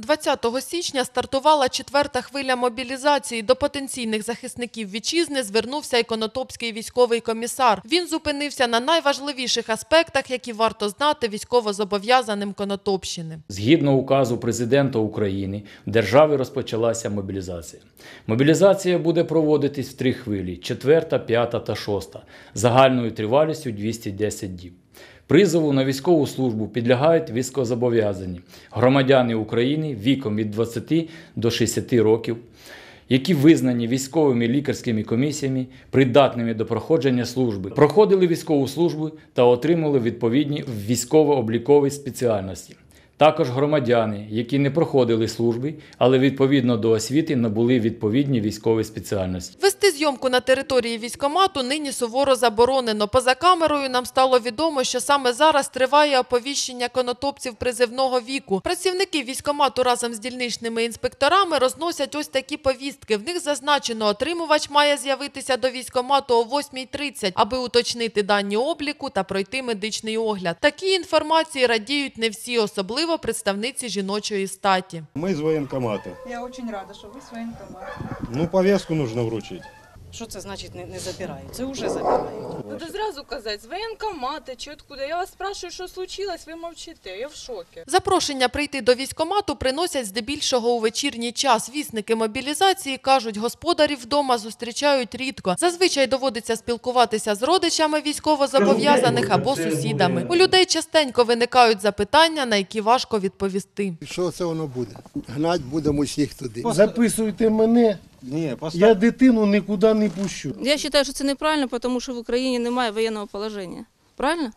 20 січня стартувала четверта хвиля мобілізації. До потенційних захисників вітчизни звернувся і Конотопський військовий комісар. Він зупинився на найважливіших аспектах, які варто знати військовозобов'язаним Конотопщини. Згідно указу президента України, в державі розпочалася мобілізація. Мобілізація буде проводитись в три хвилі: четверта, п'ята та шоста, загальною тривалістю 210 діб. Призову на військову службу підлягають військовозобов'язані громадяни України віком від 20 до 60 років, які визнані військовими лікарськими комісіями, придатними до проходження служби, проходили військову службу та отримали відповідні військово-облікові спеціальності. Також громадяни, які не проходили служби, але відповідно до освіти набули відповідні військові спеціальності. Зйомку на території військомату нині суворо заборонено. Поза камерою нам стало відомо, що саме зараз триває оповіщення конотопців призивного віку. Працівники військомату разом з дільничними інспекторами розносять ось такі повістки. В них зазначено, отримувач має з'явитися до військомату о 8.30, аби уточнити дані обліку та пройти медичний огляд. Такі інформації радіють не всі, особливо представниці жіночої статі. Мы из военкомата. Я очень рада, що ви з воєнкоматом. Ну, повестку нужно вручить. Що це значить не, не забирають? Це вже забирають. Надо зразу казати, з воєнкомата чи откуда. Я вас спрашиваю, що случилось, ви мовчите. Я в шокі. Запрошення прийти до військомату приносять здебільшого у вечірній час. Вісники мобілізації кажуть, господарів вдома зустрічають рідко. Зазвичай доводиться спілкуватися з родичами військовозобов'язаних або сусідами. У людей частенько виникають запитання, на які важко відповісти. Що це воно буде? Гнать будемо всіх туди. Записуйте мене, Не, поставь. я дитину нікуди не пущу. Я вважаю, що це неправильно, тому що в Україні немає воєнного положення. Правильно?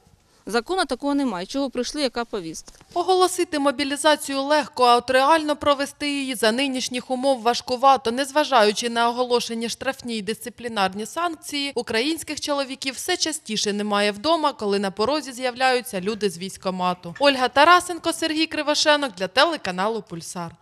Закону такого немає. Чого прийшли, яка повістка? Оголосити мобілізацію легко, а от реально провести її за нинішніх умов важкувато. Незважаючи на оголошені штрафні й дисциплінарні санкції, українських чоловіків все частіше немає вдома, коли на порозі з'являються люди з військомату. Ольга Тарасенко, Сергій Кривошенок для телеканалу Пульсар.